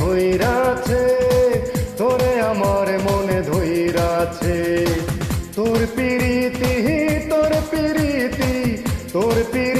ধৈরাছে তোরে আমার মনে ধৈরাছে। তোর পিরিতি তোর পিরিতি তোর পিরি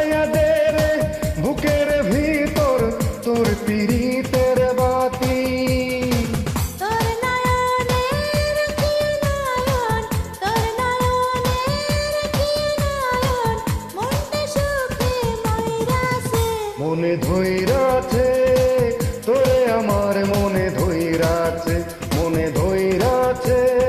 ধৈরাছে তোরে আমার মনে ধৈরাছে মনে ধৈরাছে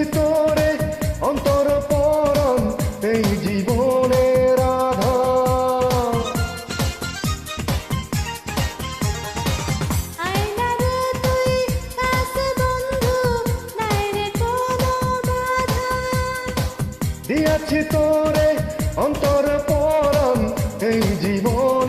পেয়েছি তোরে অন্তর পরম এই জীবনে রাধা দিয়াছি তোরে অন্তর পরম এই জীবন